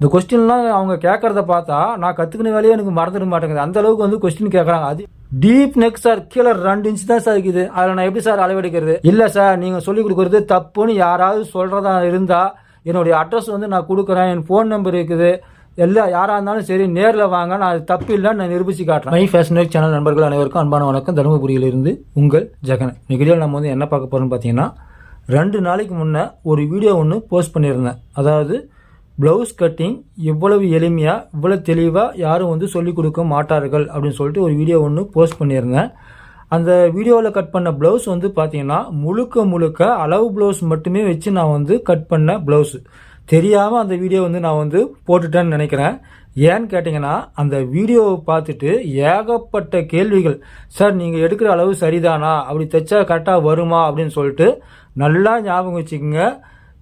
இந்த கொஸ்டின்லாம் அவங்க கேட்கறத பார்த்தா நான் கற்றுக்கின வேலையே எனக்கு மறந்துட மாட்டேங்குது. அந்த அளவுக்கு வந்து கொஸ்டின் கேட்குறாங்க அது டீப் நெக் சார் கீழே ரெண்டு இன்ச் தான் சார் இருக்குது. அதில் நான் எப்படி சார் அளவெடுக்கிறது? இல்லை சார் நீங்கள் சொல்லிக் கொடுக்குறது தப்புன்னு யாராவது சொல்கிறதா இருந்தால் என்னுடைய அட்ரஸ் வந்து நான் கொடுக்குறேன். என் ஃபோன் நம்பர் இருக்குது. எல்லா யாராக இருந்தாலும் சரி நேரில் வாங்க. நான் அது தப்பு இல்லைன்னு நான் நிரூபித்து காட்டுறேன். மை ஃபேஷன் ஒர்க் சேனல் நண்பர்கள் அனைவருக்கும் அன்பான வணக்கம். தருமபுரியிலிருந்து உங்கள் ஜெகன். நிகழ்ச்சியில் நம்ம வந்து என்ன பார்க்க போகிறோம்னு பார்த்தீங்கன்னா ரெண்டு நாளைக்கு முன்னே ஒரு வீடியோ ஒன்று போஸ்ட் பண்ணியிருந்தேன். அதாவது ப்ளவுஸ் கட்டிங் இவ்வளவு எளிமையாக இவ்வளோ தெளிவாக யாரும் வந்து சொல்லிக் கொடுக்க மாட்டார்கள் அப்படின்னு சொல்லிட்டு ஒரு வீடியோ ஒன்று போஸ்ட் பண்ணியிருந்தேன். அந்த வீடியோவில் கட் பண்ண ப்ளவுஸ் வந்து பார்த்தீங்கன்னா முழுக்க முழுக்க அளவு ப்ளவுஸ் மட்டுமே வச்சு நான் வந்து கட் பண்ண ப்ளவுஸு தெரியாமல் அந்த வீடியோ வந்து நான் வந்து போட்டுட்டேன்னு நினைக்கிறேன். ஏன்னு கேட்டிங்கன்னா அந்த வீடியோவை பார்த்துட்டு ஏகப்பட்ட கேள்விகள். சார் நீங்கள் எடுக்கிற அளவு சரிதானா? அப்படி தைச்சா கரெக்டாக வருமா? அப்படின்னு சொல்லிட்டு நல்லா ஞாபகம் வச்சுக்கோங்க.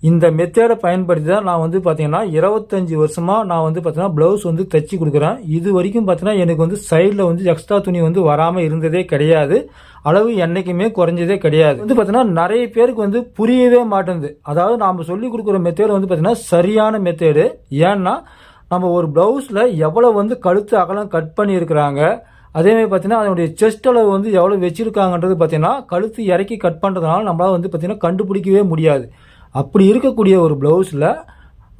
இந்த மெத்தேடை பயன்படுத்தி தான் நான் வந்து பார்த்தீங்கன்னா இருபத்தஞ்சி வருஷமாக நான் வந்து பார்த்தீங்கன்னா ப்ளவுஸ் வந்து தைச்சி கொடுக்குறேன். இது வரைக்கும் பார்த்தீங்கன்னா எனக்கு வந்து சைடில் வந்து எக்ஸ்ட்ரா துணி வந்து வராமல் இருந்ததே கிடையாது. அளவு என்றைக்குமே குறைஞ்சதே கிடையாது. வந்து பார்த்தீங்கன்னா நிறைய பேருக்கு வந்து புரியவே மாட்டேங்குது. அதாவது நாம் சொல்லி கொடுக்குற மெத்தேடு வந்து பார்த்தீங்கன்னா சரியான மெத்தேடு ஏன்னா நம்ம ஒரு ப்ளவுஸில் எவ்வளோ வந்து கழுத்து அகலம் கட் பண்ணியிருக்கிறாங்க. அதேமாதிரி பார்த்தீங்கன்னா அதனுடைய செஸ்ட் அளவு வந்து எவ்வளோ வச்சுருக்காங்கன்றது பார்த்தீங்கன்னா கழுத்து இறக்கி கட் பண்ணுறதுனால நம்மளால் வந்து பார்த்தீங்கன்னா கண்டுபிடிக்கவே முடியாது. அப்படி இருக்கக்கூடிய ஒரு ப்ளவுஸில்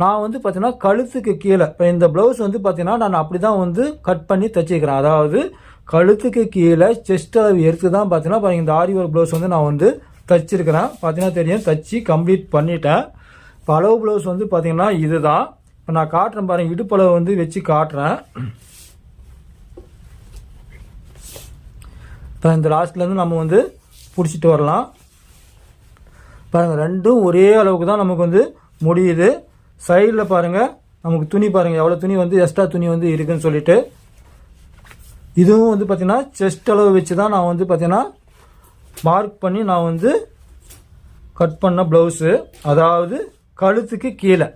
நான் வந்து பார்த்தீங்கன்னா கழுத்துக்கு கீழே இப்போ இந்த ப்ளவுஸ் வந்து பார்த்தீங்கன்னா நான் அப்படி தான் வந்து கட் பண்ணி தைச்சிக்கிறேன். அதாவது கழுத்துக்கு கீழே செஸ்ட் அளவு எடுத்து தான் பார்த்தீங்கன்னா பாருங்க இந்த ஆரி ஒர்க் ப்ளவுஸ் வந்து நான் வந்து தைச்சிருக்கிறேன். பார்த்தீங்கன்னா தெரியும் தச்சு கம்ப்ளீட் பண்ணிட்டேன். இப்போ அளவு ப்ளவுஸ் வந்து பார்த்தீங்கன்னா இதுதான். இப்போ நான் காட்டுறேன் பாருங்க இடுப்பளவு வந்து வச்சு காட்டுறேன். இப்போ இந்த லாஸ்ட்லேருந்து நம்ம வந்து பிடிச்சிட்டு வரலாம். பாருங்கள் ரெண்டும் ஒரே அளவுக்கு தான் நமக்கு வந்து முடியுது. சைடில் பாருங்கள் நமக்கு துணி பாருங்கள் எவ்வளோ துணி வந்து எக்ஸ்ட்ரா துணி வந்து இருக்குன்னு சொல்லிட்டு. இதுவும் வந்து பார்த்திங்கன்னா செஸ்ட் அளவு வச்சு தான் நான் வந்து பார்த்திங்கன்னா மார்க் பண்ணி நான் வந்து கட் பண்ண ப்ளவுஸு அதாவது கழுத்துக்கு கீழே.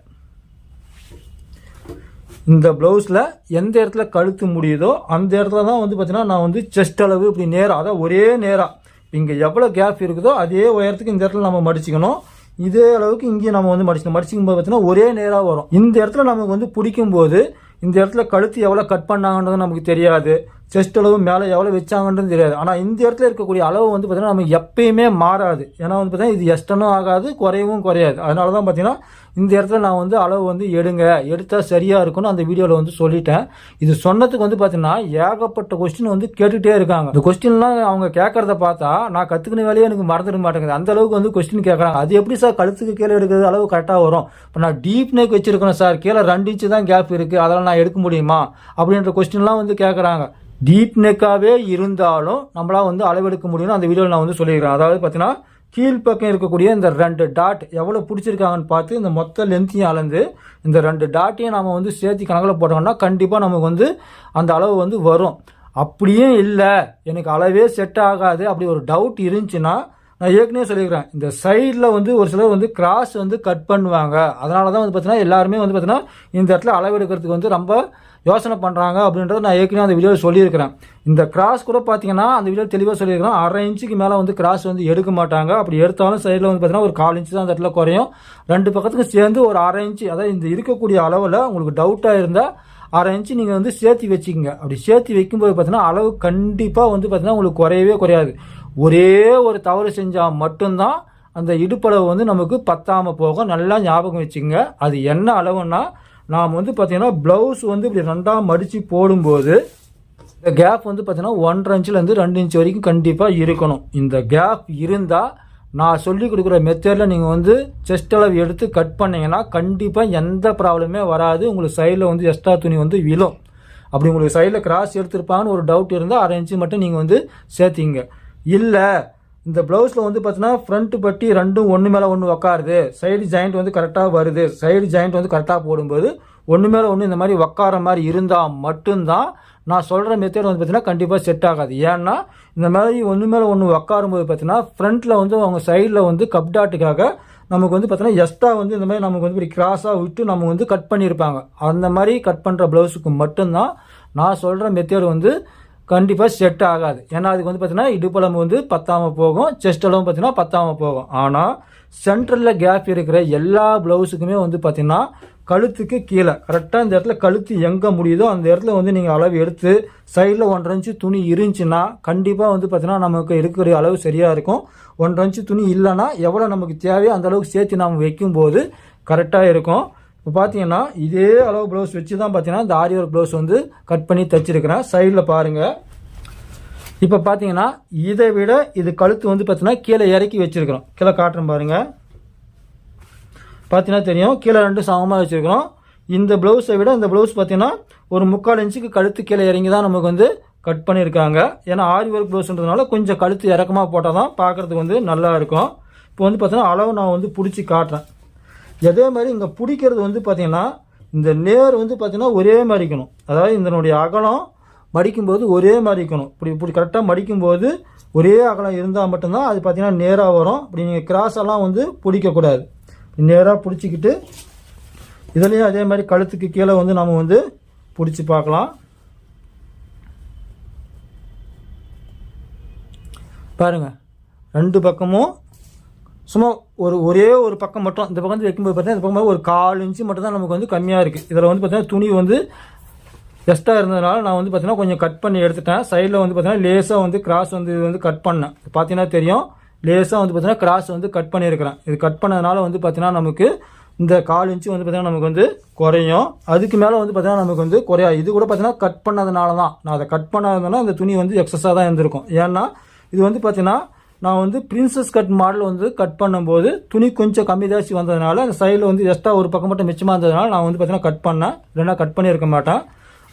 இந்த ப்ளவுஸில் எந்த இடத்துல கழுத்து முடியுதோ அந்த இடத்துல தான் வந்து பார்த்திங்கன்னா நான் வந்து செஸ்ட் அளவு இப்படி நேராக அதான் ஒரே நேராக இங்கே எவ்வளோ கேப் இருக்குதோ அதே உயரத்துக்கு இந்த இடத்துல நம்ம மடிச்சிக்கணும். இதே அளவுக்கு இங்கேயும் நம்ம வந்து மடிச்சிக்கணும். மடிச்சிக்கும் போது பார்த்தீங்கன்னா ஒரே நேராக வரும். இந்த இடத்துல நமக்கு வந்து பிடிக்கும் போது இந்த இடத்துல கழுத்து எவ்வளோ கட் பண்ணாங்கன்றது நமக்கு தெரியாது. செஸ்ட் அளவு மேலே எவ்வளோ வச்சாங்கன்றது தெரியாது. ஆனால் இந்த இடத்துல இருக்கக்கூடிய அளவு வந்து பார்த்திங்கன்னா நமக்கு எப்பயுமே மாறாது. ஏன்னா வந்து பார்த்தீங்கன்னா இது எஸ்டனும் ஆகாது குறையவும் குறையாது. அதனால தான் பார்த்திங்கன்னா இந்த இடத்துல நான் வந்து அளவு வந்து எடுங்க. எடுத்தால் சரியாக இருக்கும்னு அந்த வீடியோவில் வந்து சொல்லிட்டேன். இது சொன்னதுக்கு வந்து பார்த்திங்கன்னா ஏகப்பட்ட கொஸ்டின் வந்து கேட்டுகிட்டே இருக்காங்க. இந்த கொஸ்டின்லாம் அவங்க கேட்குறத பார்த்தா நான் கற்றுக்கின வேலையே எனக்கு மறந்துட மாட்டேங்குது. அந்த அளவுக்கு வந்து கொஸ்டின் கேட்குறாங்க அது எப்படி சார் கழுத்துக்கு கீழே எடுக்கிறது அளவு கரெக்டாக வரும்? இப்போ நான் டீப் நெக் வச்சிருக்கேன் சார் கீழே ரெண்டு இன்ச்சு தான் கேப் இருக்குது அதெல்லாம் நான் எடுக்க முடியுமா? அப்படின்ற கொஸ்டின்லாம் வந்து கேட்குறாங்க டீப் நெக்காகவே இருந்தாலும் நம்மளால் வந்து அளவெடுக்க முடியும்னு அந்த வீடியோவில் நான் வந்து சொல்லியிருக்கிறேன். அதாவது பார்த்தீங்கன்னா கீழ்ப்பக்கம் இருக்கக்கூடிய இந்த ரெண்டு டாட் எவ்வளோ பிடிச்சிருக்காங்கன்னு பார்த்து இந்த மொத்த லென்த்தையும் அளந்து இந்த ரெண்டு டாட்டையும் நம்ம வந்து சேர்த்து கணக்கில் போட்டோம்னா கண்டிப்பாக நமக்கு வந்து அந்த அளவு வந்து வரும். அப்படியும் இல்லை எனக்கு அளவே செட் ஆகாது அப்படி ஒரு டவுட் இருந்துச்சுன்னா நான் ஏற்கனவே சொல்லியிருக்கிறேன். இந்த சைடில் வந்து ஒரு சிலர் வந்து கிராஸ் வந்து கட் பண்ணுவாங்க. அதனால தான் வந்து பார்த்தீங்கன்னா எல்லாருமே வந்து பார்த்தீங்கன்னா இந்த இடத்துல அளவெடுக்கிறதுக்கு வந்து ரொம்ப யோசனை பண்ணுறாங்க அப்படின்றத நான் ஏற்கனவே அந்த வீடியோவில் சொல்லியிருக்கிறேன். இந்த கிராஸ் கூட பார்த்தீங்கன்னா அந்த வீடியோ தெளிவாக சொல்லியிருக்கிறேன். அரை இன்ச்சுக்கு மேலே வந்து கிராஸ் வந்து எடுக்க மாட்டாங்க. அப்படி எடுத்தாலும் சைடில் வந்து பார்த்தீங்கன்னா ஒரு கால் இன்ச்சு தான் அந்த இடத்துல குறையும். ரெண்டு பக்கத்துக்கும் சேர்ந்து ஒரு அரை இன்ச்சு அதாவது இந்த இருக்கக்கூடிய அளவில் உங்களுக்கு டவுட்டாக இருந்தால் அரை இன்ச்சு நீங்கள் வந்து சேர்த்து வச்சுக்கோங்க. அப்படி சேர்த்து வைக்கும்போது பார்த்தீங்கன்னா அளவு கண்டிப்பாக வந்து பார்த்தீங்கன்னா உங்களுக்கு குறையவே குறையாது. ஒரே ஒரு தவறு செஞ்சால் மட்டும்தான் அந்த இடுப்பளவு வந்து நமக்கு பத்தாமல் போகும். நல்லா ஞாபகம் வச்சுங்க அது என்ன அளவுன்னா நாம் வந்து பார்த்தீங்கன்னா ப்ளவுஸ் வந்து இப்படி ரெண்டாக மடித்து போடும்போது இந்த கேப் வந்து பார்த்தீங்கன்னா ஒன்றரை இன்ச்சிலேருந்து ரெண்டு இன்ச் வரைக்கும் கண்டிப்பாக இருக்கணும். இந்த கேப் இருந்தால் நான் சொல்லி கொடுக்குற மெத்தடில் நீங்கள் வந்து செஸ்ட் அளவு எடுத்து கட் பண்ணீங்கன்னா கண்டிப்பாக எந்த ப்ராப்ளமே வராது. உங்களுக்கு சைடில் வந்து எக்ஸ்ட்ரா துணி வந்து விழும். அப்படி உங்களுக்கு சைடில் கிராஸ் எடுத்திருப்பாங்கன்னு ஒரு டவுட் இருந்தால் அரை இன்ச்சு மட்டும் நீங்கள் வந்து சேர்த்திங்க. இல்லை இந்த ப்ளவுஸில் வந்து பார்த்தீங்கன்னா ஃப்ரண்ட் பட்டி ரெண்டும் ஒன்று மேலே ஒன்று உக்காருது. சைடு ஜாயிண்ட் வந்து கரெக்டாக வருது. சைடு ஜாயிண்ட் வந்து கரெக்டாக போடும்போது ஒன்று மேலே ஒன்று இந்த மாதிரி உக்கார மாதிரி இருந்தால் மட்டும்தான் நான் சொல்கிற மெத்தேட் வந்து பார்த்தீங்கன்னா கண்டிப்பாக செட் ஆகாது. ஏன்னா இந்த மாதிரி ஒன்று மேலே ஒன்று உக்காரும்போது பார்த்தீங்கன்னா ஃப்ரண்ட்டில் வந்து அவங்க சைடில் வந்து கப் டாட்டுக்காக நமக்கு வந்து பார்த்தீங்கன்னா எக்ஸ்ட்ரா வந்து இந்த மாதிரி நமக்கு வந்து இப்படி கிராஸாக விட்டு நம்ம வந்து கட் பண்ணியிருப்பாங்க. அந்த மாதிரி கட் பண்ணுற ப்ளவுஸுக்கு மட்டும்தான் நான் சொல்கிற மெத்தேட் வந்து கண்டிப்பாக செட் ஆகாது. ஏன்னா அதுக்கு வந்து பார்த்தீங்கன்னா இடுப்பளம்பு வந்து பத்தாமல் போகும் செஸ்ட் அளவும் பார்த்தீங்கன்னா பத்தாமல் போகும். ஆனால் சென்ட்ரலில் கேப் இருக்கிற எல்லா ப்ளவுஸுக்குமே வந்து பார்த்தீங்கன்னா கழுத்துக்கு கீழே கரெக்டாக இந்த இடத்துல கழுத்து எங்கே முடியுதோ அந்த இடத்துல வந்து நீங்கள் அளவு எடுத்து சைடில் ஒன்றரை இன்ச்சு துணி இருந்துச்சுன்னா கண்டிப்பாக வந்து பார்த்தீங்கன்னா நமக்கு இருக்கிற அளவு சரியாக இருக்கும். ஒன்றரை இன்ச்சு துணி இல்லைன்னா எவ்வளோ நமக்கு தேவையோ அந்த அளவுக்கு சேர்த்து நம்ம வைக்கும்போது கரெக்டாக இருக்கும். இப்போ பார்த்தீங்கன்னா இதே அளவு ப்ளவுஸ் வச்சு தான் பார்த்தீங்கன்னா இந்த ஆரி ஒர்க் ப்ளவுஸ் வந்து கட் பண்ணி தைச்சிருக்கிறேன். சைடில் பாருங்கள் இப்போ பார்த்தீங்கன்னா இதை விட இது கழுத்து வந்து பார்த்தீங்கன்னா கீழே இறக்கி வச்சிருக்கிறோம். கீழே காட்டுறேன் பாருங்கள் பார்த்தீங்கன்னா தெரியும். கீழே ரெண்டு சமமாக வச்சுருக்கிறோம். இந்த ப்ளவுஸை விட இந்த ப்ளவுஸ் பார்த்தீங்கன்னா ஒரு முக்கால் இன்ச்சுக்கு கழுத்து கீழே இறங்கி தான் நமக்கு வந்து கட் பண்ணியிருக்காங்க ஏன்னா ஆரி ஒர்க் ப்ளவுஸ்ன்றதுனால கொஞ்சம் கழுத்து இறக்கமாக போட்டால் தான் பார்க்குறதுக்கு வந்து நல்லா இருக்கும். இப்போ வந்து பார்த்தீங்கன்னா அளவு நான் வந்து பிடிச்சி காட்டுறேன். அதே மாதிரி இங்கே பிடிக்கிறது வந்து பார்த்திங்கன்னா இந்த நேர் வந்து பார்த்தீங்கன்னா ஒரே மாதிரி இருக்கணும். அதாவது இதனுடைய அகலம் மடிக்கும்போது ஒரே மாதிரி இருக்கணும். இப்படி இப்படி கரெக்டாக மடிக்கும்போது ஒரே அகலம் இருந்தால் மட்டும்தான் அது பார்த்தீங்கன்னா நேராக வரும். இப்படி நீங்கள் கிராஸெல்லாம் வந்து பிடிக்கக்கூடாது. நேராக பிடிச்சிக்கிட்டு இதுலேயும் அதே மாதிரி கழுத்துக்கு கீழே வந்து நம்ம வந்து பிடிச்சி பார்க்கலாம். பாருங்கள் ரெண்டு பக்கமும் சும்மா ஒரு ஒரே ஒரு பக்கம் மட்டும் இந்த பக்கம் வந்து வைக்கும்போது பார்த்தீங்கன்னா இந்த பக்கம் ஒரு கால் இன்ச்சு மட்டும் தான் நமக்கு வந்து கம்மியாக இருக்குது இதில் வந்து பார்த்தீங்கன்னா துணி வந்து எக்ஸ்ட்ரா இருந்ததுனால நான் வந்து பார்த்தீங்கன்னா கொஞ்சம் கட் பண்ணி எடுத்துட்டேன். சைடில் வந்து பார்த்தீங்கன்னா லேசாக வந்து கிராஸ் வந்து இது வந்து கட் பண்ணேன். பார்த்தீங்கன்னா தெரியும். லேசாக வந்து பார்த்தீங்கன்னா கிராஸ் வந்து கட் பண்ணியிருக்கிறேன். இது கட் பண்ணதுனால வந்து பார்த்தீங்கன்னா நமக்கு இந்த கால் இன்ச்சு வந்து பார்த்தீங்கன்னா நமக்கு வந்து குறையும். அதுக்கு மேலே வந்து பார்த்தீங்கன்னா நமக்கு வந்து குறையா இது கூட பார்த்தீங்கன்னா கட் பண்ணதுனால தான் நான் அதை கட் பண்ணாதனால அந்த துணி வந்து எக்ஸஸாக தான் இருந்திருக்கும். ஏன்னா இது வந்து பார்த்தீங்கன்னா நான் வந்து பிரின்சஸ் கட் மாடல் வந்து கட் பண்ணும்போது துணி கொஞ்சம் கம்மி தாசி வந்ததுனால அந்த சைடில் வந்து எக்ஸ்ட்ரா ஒரு பக்கம் மட்டும் மிச்சமாக இருந்ததுனால நான் வந்து பார்த்தீங்கன்னா கட் பண்ணேன். இல்லைன்னா கட் பண்ணியிருக்க மாட்டேன்.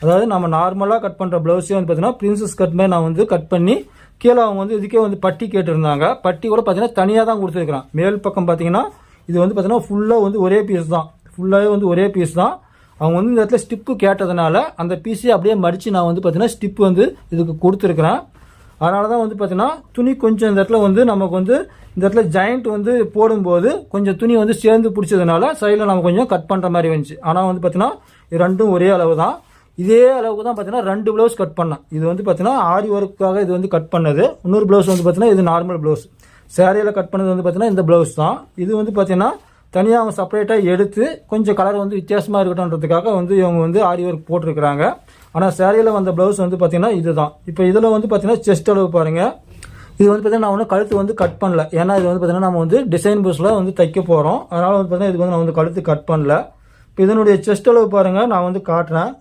அதாவது நம்ம நார்மலாக கட் பண்ணுற ப்ளவுஸே வந்து பார்த்தீங்கன்னா பிரின்சஸ் கட் மாதிரி நான் வந்து கட் பண்ணி கீழே அவங்க வந்து இதுக்கே வந்து பட்டி கேட்டிருந்தாங்க. பட்டி கூட பார்த்தீங்கன்னா தனியாக தான் கொடுத்துருக்குறான். மேல் பக்கம் பார்த்தீங்கன்னா இது வந்து பார்த்தீங்கன்னா ஃபுல்லாக வந்து ஒரே பீஸ் தான். ஃபுல்லாகவே வந்து ஒரே பீஸ் தான். அவங்க வந்து இந்த இடத்துல ஸ்டிப்பு கேட்டதுனால அந்த பீஸே அப்படியே மடித்து நான் வந்து பார்த்தீங்கன்னா ஸ்டிப் வந்து இதுக்கு கொடுத்துருக்குறேன். அதனால தான் வந்து பார்த்தீங்கன்னா துணி கொஞ்சம் இந்த இடத்துல வந்து நமக்கு வந்து இந்த இடத்துல ஜாயிண்ட் வந்து போடும்போது கொஞ்சம் துணி வந்து சேர்ந்து பிடிச்சதுனால சைடில் நம்ம கொஞ்சம் கட் பண்ணுற மாதிரி வந்துச்சு ஆனால் வந்து பார்த்தீங்கன்னா இது ரெண்டும் ஒரே அளவு தான் இதே அளவுக்கு தான் பார்த்தீங்கன்னா ரெண்டு ப்ளவுஸ் கட் பண்ணேன். இது வந்து பார்த்தீங்கன்னா ஆரி ஒர்க்காக இது வந்து கட் பண்ணது. இன்னொரு ப்ளவுஸ் வந்து பார்த்தீங்கன்னா இது நார்மல் ப்ளவுஸ் சேரீயில் கட் பண்ணது வந்து பார்த்தீங்கன்னா இந்த ப்ளவுஸ் தான். இது வந்து பார்த்தீங்கன்னா தனியாக அவங்க செப்பரேட்டாக எடுத்து கொஞ்சம் கலர் வந்து வித்தியாசமாக இருக்கட்டும்ன்றதுக்காக வந்து இவங்க வந்து ஆரி ஒர்க் போட்டிருக்கிறாங்க. ஆனால் சேரீயில் வந்த ப்ளவுஸ் வந்து பார்த்தீங்கன்னா இதுதான். இப்போ இதில் வந்து பார்த்தீங்கன்னா செஸ்ட் அளவு பாருங்கள் இது வந்து பார்த்தீங்கன்னா நான் ஒன்றும் கழுத்து வந்து கட் பண்ணல. ஏன்னா இது வந்து பார்த்தீங்கன்னா நம்ம வந்து டிசைன் பூஸில் வந்து தைக்க போகிறோம் அதனால் வந்து பார்த்தீங்கன்னா இதுக்கு வந்து நான் வந்து கழுத்து கட் பண்ணல. இப்போ இதனுடைய செஸ்ட் அளவு பாருங்கள் நான் வந்து காட்டுறேன்.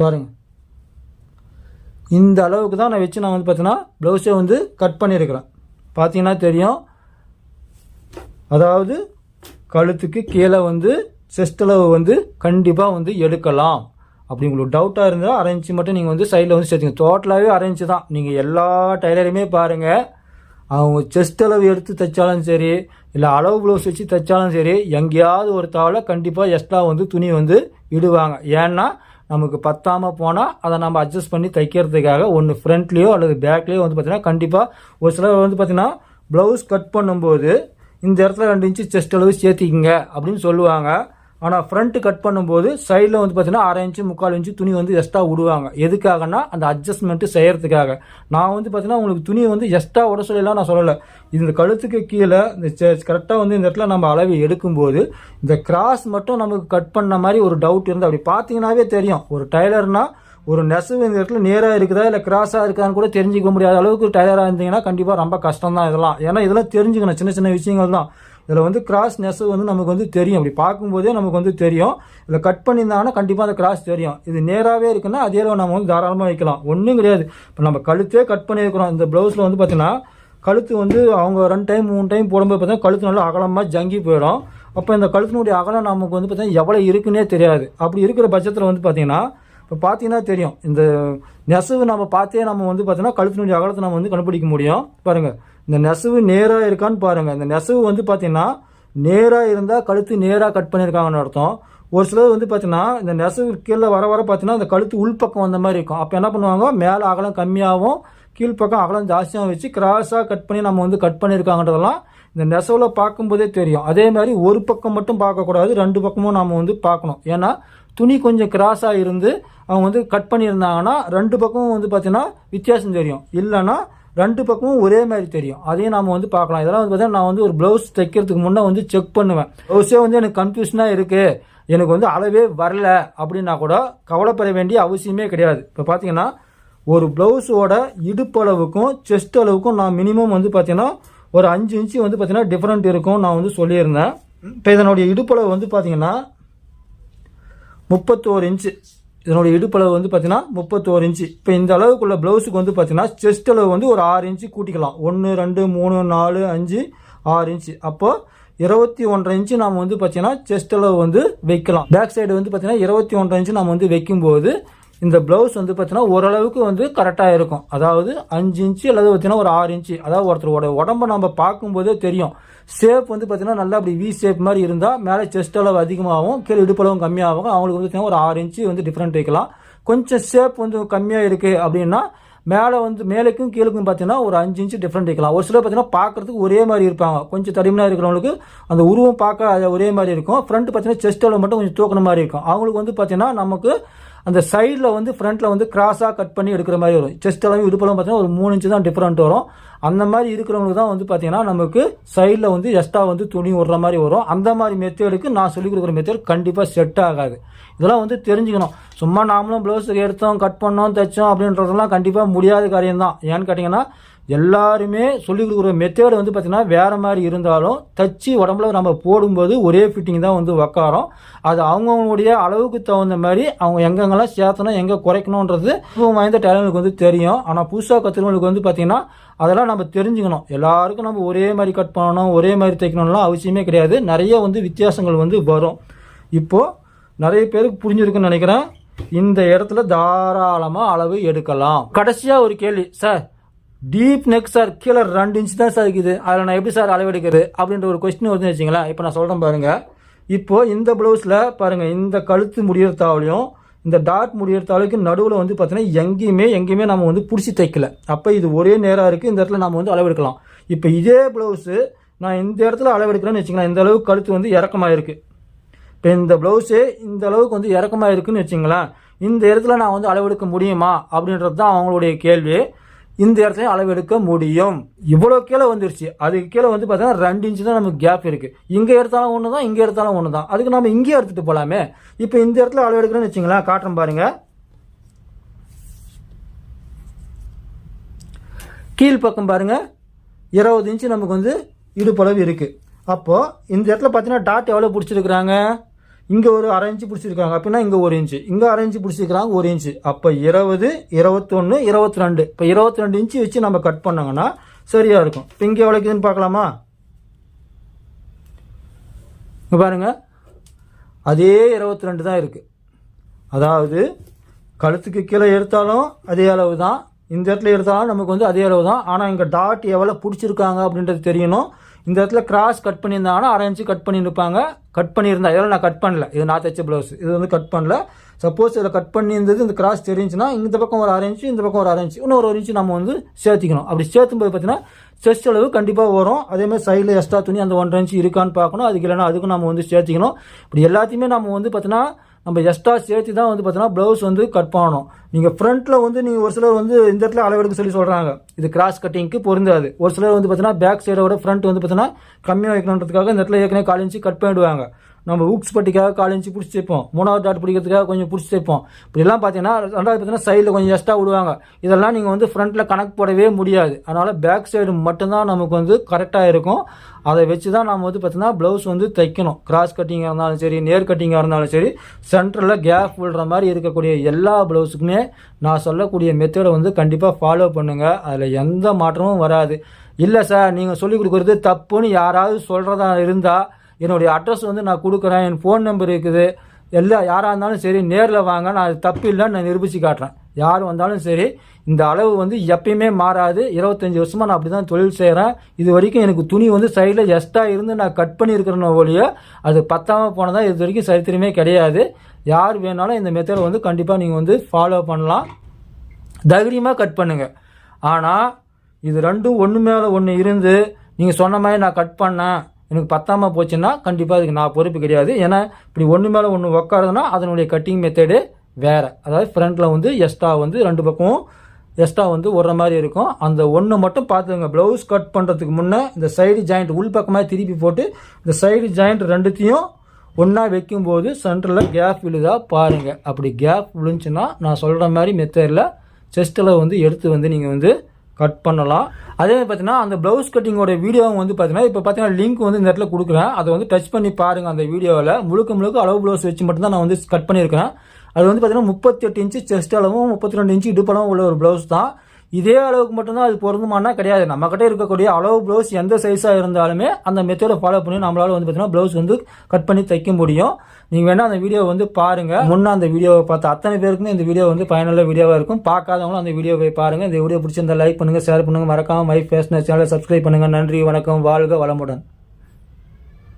பாருங்க. இந்த அளவுக்கு தான் நான் வச்சு நான் வந்து பார்த்தீங்கன்னா ப்ளவுஸே வந்து கட் பண்ணியிருக்கிறேன். பார்த்தீங்கன்னா தெரியும். அதாவது கழுத்துக்கு கீழே வந்து செஸ்ட் அளவு வந்து கண்டிப்பாக வந்து எடுக்கலாம். அப்படி உங்களுக்கு டவுட்டாக இருந்தால் அரேஞ்ச் மட்டும் நீங்கள் வந்து சைடில் வந்து சேர்த்துங்க டோட்டலாகவே அரைஞ்சு தான். நீங்கள் எல்லா டைலரையுமே பாருங்கள் அவங்க செஸ்ட் அளவு எடுத்து தைச்சாலும் சரி இல்லை அளவு ப்ளவுஸ் வச்சு தைச்சாலும் சரி எங்கேயாவது ஒரு தாவில் கண்டிப்பாக எக்ஸ்ட்ரா வந்து துணி வந்து இடுவாங்க. ஏன்னா நமக்கு பத்தாமல் போனால் அதை நம்ம அட்ஜஸ்ட் பண்ணி தைக்கிறதுக்காக ஒன்று ஃப்ரண்ட்லேயோ அல்லது பேக்லேயோ வந்து பார்த்தீங்கன்னா கண்டிப்பாக ஒரு சிலர் வந்து பார்த்தீங்கன்னா ப்ளவுஸ் கட் பண்ணும்போது இந்த இடத்துல ரெண்டு இன்ச்சு செஸ்ட் அளவு சேர்த்திக்கிங்க அப்படின்னு சொல்லுவாங்க. ஆனால் ஃப்ரண்ட் கட் பண்ணும்போது சைடில் வந்து பார்த்தீங்கன்னா அரை இன்ச்சு முக்கால் இன்ச்சு துணி வந்து எக்ஸ்ட்ரா விடுவாங்க எதுக்காகனா அந்த அட்ஜஸ்ட்மெண்ட்டு செய்கிறதுக்காக நான் வந்து பார்த்தீங்கன்னா உங்களுக்கு துணியை வந்து எக்ஸ்ட்ரா விட சொல்லலாம் நான் சொல்லலை. இந்த கழுத்துக்கு கீழே இந்த கரெக்டாக வந்து இந்த இடத்துல நம்ம அளவு எடுக்கும்போது இந்த கிராஸ் மட்டும் நமக்கு கட் பண்ண மாதிரி ஒரு டவுட் இருந்தால் அப்படி பார்த்தீங்கன்னாவே தெரியும். ஒரு டைலர்னால் ஒரு நெசவு இந்த இடத்துல நேராக இருக்குதா இல்லை கிராஸாக இருக்கான்னு கூட தெரிஞ்சிக்க முடியாத அளவுக்கு டைலராக இருந்தீங்கன்னா கண்டிப்பாக ரொம்ப கஷ்டம் தான் இதெல்லாம். ஏன்னா இதெல்லாம் தெரிஞ்சுக்கணும். சின்ன சின்ன விஷயங்கள் தான். இதில் வந்து கிராஸ் நெசவு வந்து நமக்கு வந்து தெரியும். அப்படி பார்க்கும்போதே நமக்கு வந்து தெரியும். இதில் கட் பண்ணியிருந்தாங்கன்னா கண்டிப்பாக அந்த கிராஸ் தெரியும். இது நேராகவே இருக்குன்னா அதே நம்ம வந்து தாராளமாக வைக்கலாம். ஒன்றும் கிடையாது. இப்போ நம்ம கழுத்தே கட் பண்ணியிருக்கிறோம். இந்த ப்ளவுஸில் வந்து பார்த்திங்கன்னா கழுத்து வந்து அவங்க ரெண்டு டைம் மூணு டைம் போடும்போது பார்த்தீங்கன்னா கழுத்து நல்லா அகலமாக ஜங்கி போயிடும். அப்போ இந்த கழுத்தினுடைய அகலம் நமக்கு வந்து பார்த்தீங்கன்னா எவ்வளோ இருக்குன்னே தெரியாது. அப்படி இருக்கிற பட்சத்தில் வந்து பார்த்திங்கன்னா இப்போ பார்த்தீங்கன்னா தெரியும். இந்த நெசவு நம்ம பார்த்தே நம்ம வந்து பார்த்தீங்கன்னா கழுத்தினுடைய அகலத்தை நம்ம வந்து கண்டுபிடிக்க முடியும். பாருங்கள் இந்த நெசவு நேராக இருக்கான்னு பாருங்கள் இந்த நெசவு வந்து பார்த்தீங்கன்னா நேராக இருந்தால் கழுத்து நேராக கட் பண்ணியிருக்காங்கன்னு அர்த்தம். ஒரு சிலர் வந்து பார்த்தீங்கன்னா இந்த நெசவு கீழே வர வர பார்த்தீங்கன்னா அந்த கழுத்து உள்பக்கம் வந்த மாதிரி இருக்கும். அப்போ என்ன பண்ணுவாங்க? மேலே அகலம் கம்மியாகவும் கீழ்ப்பக்கம் அகலம் ஜாஸ்தியாகவும் வச்சு கிராஸாக கட் பண்ணி நம்ம வந்து கட் பண்ணியிருக்காங்கன்றதெல்லாம் இந்த நெசவில் பார்க்கும்போதே தெரியும். அதே மாதிரி ஒரு பக்கம் மட்டும் பார்க்கக்கூடாது ரெண்டு பக்கமும் நம்ம வந்து பார்க்கணும். ஏன்னா துணி கொஞ்சம் கிராஸாக இருந்து அவங்க வந்து கட் பண்ணியிருந்தாங்கன்னா ரெண்டு பக்கமும் வந்து பார்த்தீங்கன்னா வித்தியாசம் தெரியும். இல்லைன்னா ரெண்டு பக்கமும் ஒரே மாதிரி தெரியும். அதையும் நாம் வந்து பார்க்கலாம். இதெல்லாம் வந்து பார்த்தீங்கன்னா நான் வந்து ஒரு ப்ளவுஸ் தைக்கிறதுக்கு முன்னே வந்து செக் பண்ணுவேன். ப்ளவுஸே வந்து எனக்கு கன்ஃபியூஷனாக இருக்குது எனக்கு வந்து அளவே வரல அப்படின்னா கூட கவலைப்பட வேண்டிய அவசியமே கிடையாது. இப்போ பார்த்தீங்கன்னா ஒரு ப்ளவுஸோட இடுப்பளவுக்கும் செஸ்ட் அளவுக்கும் நான் மினிமம் வந்து பார்த்தீங்கன்னா ஒரு அஞ்சு இன்ச்சு வந்து பார்த்தீங்கன்னா டிஃப்ரெண்ட் இருக்கும் நான் வந்து சொல்லியிருந்தேன். இப்போ இதனுடைய இடுப்பளவு வந்து பார்த்தீங்கன்னா முப்பத்தோரு இன்ச்சு இதனுடைய இடுப்பளவு வந்து பார்த்தீங்கன்னா முப்பத்தோரு இன்ச்சு. இப்போ இந்த அளவுக்குள்ள ப்ளவுஸுக்கு வந்து பார்த்தீங்கன்னா செஸ்ட் அளவு வந்து ஒரு ஆறு இன்ச்சு கூட்டிக்கலாம். ஒன்று ரெண்டு மூணு நாலு அஞ்சு ஆறு இன்ச்சு. அப்போ இருபத்தி ஒன்றரை இன்ச்சு நாம் வந்து பார்த்தீங்கன்னா செஸ்ட் அளவு வந்து வைக்கலாம். பேக் சைடு வந்து பார்த்தீங்கன்னா இருபத்தி ஒன்றரை இன்ச்சு நம்ம வந்து வைக்கும்போது இந்த ப்ளவுஸ் வந்து பார்த்தீங்கன்னா ஓரளவுக்கு வந்து கரெக்டாக இருக்கும். அதாவது அஞ்சு இன்ச்சு அல்லது பார்த்தீங்கன்னா ஒரு ஆறு இன்ச்சு. அதாவது ஒருத்தரோட உடம்ப நம்ம பார்க்கும்போதே தெரியும். ஷேப் வந்து பார்த்தீங்கன்னா நல்லா அப்படி வி ஷேப் மாதிரி இருந்தால் மேலே செஸ்ட் அளவு அதிகமாகும் கீழே இடுப்பளவும் கம்மியாகும் அவங்களுக்கு வந்து பார்த்தீங்கன்னா ஒரு ஆறு இன்ச்சு வந்து டிஃப்ரெண்ட் வைக்கலாம். கொஞ்சம் ஷேப் வந்து கம்மியாக இருக்குது அப்படின்னா மேலே வந்து மேலுக்கும் கீழுக்கும் பார்த்தீங்கன்னா ஒரு அஞ்சு இன்ச்சு டிஃப்ரெண்ட் வைக்கலாம். ஒரு சிலர் பார்த்தீங்கன்னா பார்க்குறதுக்கு ஒரே மாதிரி இருப்பாங்க. கொஞ்சம் தடிமனாக இருக்கிறவங்களுக்கு அந்த உருவம் பார்க்க ஒரே மாதிரி இருக்கும். ஃப்ரண்ட் பார்த்தீங்கன்னா செஸ்ட் அளவு மட்டும் கொஞ்சம் தூக்கின மாதிரி இருக்கும். அவங்களுக்கு வந்து பார்த்தீங்கன்னா நமக்கு அந்த சைடில் வந்து ஃப்ரண்ட்டில் வந்து கிராஸாக கட் பண்ணி எடுக்கிற மாதிரி வரும். செஸ்ட் அளவு இடுப்பளவு பார்த்தீங்கன்னா ஒரு மூணு இன்ச்சு தான் டிஃப்ரெண்ட் வரும். அந்த மாதிரி இருக்கிறவங்களுக்கு தான் வந்து பார்த்தீங்கன்னா நமக்கு சைடில் வந்து எக்ஸ்ட்ரா வந்து துணி விடுற மாதிரி வரும். அந்த மாதிரி மெத்தேடுக்கு நான் சொல்லிக் கொடுக்குற மெத்தேட் கண்டிப்பாக செட் ஆகாது. இதெல்லாம் வந்து தெரிஞ்சுக்கணும். சும்மா நாமளும் ப்ளவுஸ் எடுத்தோம் கட் பண்ணோம் தைச்சோம் அப்படின்றதெல்லாம் கண்டிப்பாக முடியாத காரியம் தான் ஏன்னு கேட்டிங்கன்னா எல்லாருமே சொல்லிக் கொடுக்குற மெத்தேடு வந்து பார்த்திங்கன்னா வேறு மாதிரி இருந்தாலும் தச்சு உடம்புல நம்ம போடும்போது ஒரே ஃபிட்டிங் தான் வந்து உக்காரம். அது அவங்கவுங்களுடைய அளவுக்கு தகுந்த மாதிரி அவங்க எங்கெங்கெல்லாம் சேர்த்தணும் எங்கே குறைக்கணுன்றது வாய்ந்த டேலண்ட்டுக்கு வந்து தெரியும். ஆனால் புதுசாக கற்றுக்கிறவங்களுக்கு வந்து பார்த்திங்கன்னா அதெல்லாம் நம்ம தெரிஞ்சுக்கணும். எல்லாருக்கும் நம்ம ஒரே மாதிரி கட் பண்ணணும் ஒரே மாதிரி தைக்கணும்லாம் அவசியமே கிடையாது. நிறைய வந்து வித்தியாசங்கள் வந்து வரும். இப்போது நிறைய பேருக்கு புரிஞ்சிருக்குன்னு நினைக்கிறேன். இந்த இடத்துல தாராளமாக அளவு எடுக்கலாம். கடைசியாக ஒரு கேள்வி சார் டீப் நெக் சார் கீழே ரெண்டு இன்ச் தான் சார் இருக்குது. அதில் நான் எப்படி சார் அளவெடுக்கிறது அப்படின்ற ஒரு கொஸ்டின் வந்து வச்சிங்களேன் இப்போ நான் சொல்கிறேன் பாருங்கள் இப்போது இந்த ப்ளவுஸில் பாருங்கள் இந்த கழுத்து முடியறதாவிலையும் இந்த டாட் முடியறதாவளுக்கு நடுவில் வந்து பார்த்தீங்கன்னா எங்கேயுமே எங்கேயுமே நம்ம வந்து பிடிச்சி தைக்கல. அப்போ இது ஒரே நேராக இருக்குது இந்த இடத்துல நம்ம வந்து அளவெடுக்கலாம். இப்போ இதே ப்ளவுஸு நான் இந்த இடத்துல அளவெடுக்கிறேன்னு வச்சுக்கலாம் இந்த அளவுக்கு கழுத்து வந்து இறக்கமாக இருக்குது இப்போ இந்த ப்ளவுஸு இந்த அளவுக்கு வந்து இறக்கமாக இருக்குதுன்னு வச்சுங்களேன் இந்த இடத்துல நான் வந்து அளவெடுக்க முடியுமா அப்படின்றது தான் அவங்களுடைய கேள்வி. இந்த இடத்துல அளவெடுக்க முடியும். இவ்வளோ கீழே வந்துருச்சு. அதுக்கு கீழே வந்து பார்த்தீங்கன்னா ரெண்டு இன்ச்சு தான் நமக்கு கேப் இருக்குது இங்கே எடுத்தாலும் ஒன்று தான் இங்கே எடுத்தாலும் ஒன்று தான் அதுக்கு நம்ம இங்கேயே எடுத்துகிட்டு போகலாமே இப்போ இந்த இடத்துல அளவெடுக்கிறேன்னு வச்சுங்களேன் காட்டுறேன் பாருங்கள் கீழ் பக்கம் பாருங்க. இருபது இன்ச்சு நமக்கு வந்து இடுப்பளவு இருக்குது அப்போது இந்த இடத்துல பார்த்தீங்கன்னா டாட் எவ்வளோ பிடிச்சிருக்கிறாங்க? இங்கே ஒரு அரை இன்ச்சு பிடிச்சிருக்காங்க. அப்படின்னா இங்கே ஒரு இன்ச்சு இங்கே அரை இன்ச்சு பிடிச்சிருக்கிறாங்க ஒரு இன்ச்சு அப்போ இருபது இருபத்தொன்று இருபத்தி ரெண்டு இப்போ இருபத்தி ரெண்டு இன்ச்சு வச்சு நம்ம கட் பண்ணோங்கன்னா சரியாக இருக்கும். இப்போ இங்கே எவ்வளோக்குதுன்னு பார்க்கலாமா? இங்கே பாருங்க. அதே இருபத்தி ரெண்டு தான் இருக்குது அதாவது கழுத்துக்கு கீழே எடுத்தாலும் அதே அளவு தான். இந்த இடத்துல எடுத்தாலும் நமக்கு வந்து அதே அளவு தான். ஆனால் இங்கே டாட் எவ்வளோ பிடிச்சிருக்காங்க அப்படின்றது தெரியணும். இந்த இடத்துல கிராஸ் கட் பண்ணியிருந்தாங்கன்னா அரை இன்ச்சு கட் பண்ணியிருப்பாங்க. கட் பண்ணியிருந்தா இதெல்லாம் நான் கட் பண்ணல. இது நான் தைச்ச ப்ளவுஸ் இது வந்து கட் பண்ணல. சப்போஸ் இதில் கட் பண்ணியிருந்தது இந்த கிராஸ் தெரிஞ்சுன்னா இந்த பக்கம் ஒரு அரை இன்ச்சு இந்த பக்கம் ஒரு அரை இன்ச்சு இன்னும் ஒரு இன்ச்சு நம்ம வந்து சேர்த்திக்கணும். அப்படி சேர்த்தும் போது பார்த்தீங்கன்னா செஸ்ட் அளவு கண்டிப்பாக வரும். அதேமாதிரி சைடில் எக்ஸ்ட்ரா துணி அந்த ஒன்றரை இன்ச்சு இருக்கான்னு பார்க்கணும். அதுக்கு இல்லைன்னா அதுக்கும் நம்ம வந்து சேர்த்திக்கணும். இப்படி எல்லாத்தையுமே நம்ம வந்து பார்த்தீங்கன்னா நம்ம எக்ஸ்ட்ரா சேர்த்து தான் வந்து பார்த்தோன்னா ப்ளவுஸ் வந்து கட் பண்ணணும். நீங்கள் ஃப்ரண்ட்டில் வந்து நீங்கள் ஒரு சிலர் வந்து இந்த இடத்துல அளவெடுக்க சொல்லி சொல்கிறாங்க இது கிராஸ் கட்டிங்க்கு பொருந்தாது. ஒரு சிலர் வந்து பார்த்தீங்கன்னா பேக் சைடோட ஃப்ரண்ட் வந்து பார்த்தீங்கன்னா கம்மியாக வைக்கணுன்றதுக்காக இந்த இடத்துல ஏற்கனவே கால் இன்ச்சு கட் பண்ணிடுவாங்க. நம்ம ஊக்ஸ் பட்டிக்காக கால் இன்ச்சு பிடிச்சி வைப்போம் மூணாவது டாட் பிடிக்கிறதுக்காக கொஞ்சம் பிடிச்சி தைப்போம் இப்படிலாம் பார்த்தீங்கன்னா ரெண்டாவது பார்த்தீங்கன்னா சைடில் கொஞ்சம் எக்ஸ்ட்ரா விடுவாங்க. இதெல்லாம் நீங்கள் வந்து ஃப்ரண்ட்டில் கணக்கு போடவே முடியாது. அதனால் பேக் சைடு மட்டும்தான் நமக்கு வந்து கரெக்டாக இருக்கும். அதை வச்சு தான் நம்ம வந்து பார்த்தீங்கன்னா ப்ளவுஸ் வந்து தைக்கணும். கிராஸ் கட்டிங்காக இருந்தாலும் சரி நேர் கட்டிங்காக இருந்தாலும் சரி சென்டரில் கேப் விடுற மாதிரி இருக்கக்கூடிய எல்லா ப்ளவுஸுக்குமே நான் சொல்லக்கூடிய மெத்தடை வந்து கண்டிப்பாக ஃபாலோ பண்ணுங்கள் அதில் எந்த மாற்றமும் வராது. இல்லை சார் நீங்கள் சொல்லிக் கொடுக்குறது தப்புன்னு யாராவது சொல்கிறதா இருந்தால் என்னுடைய அட்ரஸ் வந்து நான் கொடுக்குறேன் என் ஃபோன் நம்பர் இருக்குது. எல்லா யாராக இருந்தாலும் சரி நேரில் வாங்க நான் அது தப்பு இல்லைன்னு நான் நிரூபித்து காட்டுறேன். யார் வந்தாலும் சரி இந்த அளவு வந்து எப்பயுமே மாறாது. இருபத்தஞ்சி வருஷமாக நான் அப்படி தான் தொழில் செய்கிறேன் இது வரைக்கும் எனக்கு துணி வந்து சைடில் எக்ஸ்ட்ரா இருந்து நான் கட் பண்ணியிருக்கிறேன் ஒழிய அது பத்தாமல் போனதாக இது வரைக்கும் சரித்திரமே கிடையாது. யார் வேணாலும் இந்த மெத்தடை வந்து கண்டிப்பாக நீங்கள் வந்து ஃபாலோ பண்ணலாம். தைரியமாக கட் பண்ணுங்க. ஆனால் இது ரெண்டும் ஒன்று மேலே ஒன்று இருந்து நீங்கள் சொன்ன மாதிரி நான் கட் பண்ணேன். எனக்கு பத்தாமல் போச்சுன்னா கண்டிப்பாக அதுக்கு நான் பொறுப்பு கிடையாது. ஏன்னா இப்படி ஒன்று மேலே ஒன்று உக்காருதுன்னா அதனுடைய கட்டிங் மெத்தடு வேறு. அதாவது ஃப்ரண்ட்டில் வந்து எக்ஸ்ட்ரா வந்து ரெண்டு பக்கமும் எக்ஸ்ட்ரா வந்து விடுற மாதிரி இருக்கும். அந்த ஒன்று மட்டும் பார்த்துங்க ப்ளவுஸ் கட் பண்ணுறதுக்கு முன்னே இந்த சைடு ஜாயிண்ட் உள் பக்கமாக திருப்பி போட்டு இந்த சைடு ஜாயிண்ட் ரெண்டுத்தையும் ஒன்றா வைக்கும்போது சென்டரில் கேப் விழுதா பாருங்கள் அப்படி கேப் விழுந்துச்சுன்னா நான் சொல்கிற மாதிரி மெத்தடில் செஸ்ட்டில் வந்து எடுத்து வந்து நீங்கள் வந்து கட் பண்ணலாம். அதே மாதிரி பார்த்தீங்கன்னா அந்த ப்ளவுஸ் கட்டிங்கோட வீடியோவும் வந்து பார்த்தீங்கன்னா இப்போ பார்த்தீங்கன்னா லிங்க் வந்து இந்த இடத்துல கொடுக்குறேன். அதை வந்து டச் பண்ணி பாருங்கள் அந்த வீடியோவில் முழுக்க முழுக்க அளவு ப்ளவுஸ் வச்சு மட்டும்தான் நான் வந்து கட் பண்ணியிருக்கேன். அது வந்து பார்த்தீங்கன்னா முப்பத்தெட்டு இன்ச்சு செஸ்ட் அளவும் முப்பத்தி ரெண்டு இன்ச்சு இடுப்பளவும் உள்ள ஒரு ப்ளவுஸ் தான். இதே அளவுக்கு மட்டும்தான் அது பொருந்துமானா கிடையாது. நம்மக்கிட்ட இருக்கக்கூடிய அளவு ப்ளவுஸ் எந்த சைஸாக இருந்தாலுமே அந்த மெத்தடை ஃபாலோ பண்ணி நம்மளால வந்து பார்த்தீங்கன்னா ப்ளவுஸ் வந்து கட் பண்ணி தைக்க முடியும். நீங்கள் வேணால் அந்த வீடியோ வந்து பாருங்கள் முன்னே அந்த வீடியோவை பார்த்து அத்தனை பேருக்குமே இந்த வீடியோ வந்து பயனுள்ள வீடியோவாக இருக்கும். பார்க்காதவங்களும் அந்த வீடியோவை பாருங்கள் இந்த வீடியோ பிடிச்சிருந்தா லைக் பண்ணுங்கள் ஷேர் பண்ணுங்கள் மறக்காமல் மை ஃபேஸ்னஸ் சேனலை சப்ஸ்கிரைப் பண்ணுங்கள் நன்றி வணக்கம் வாழ்க வளமுடன்.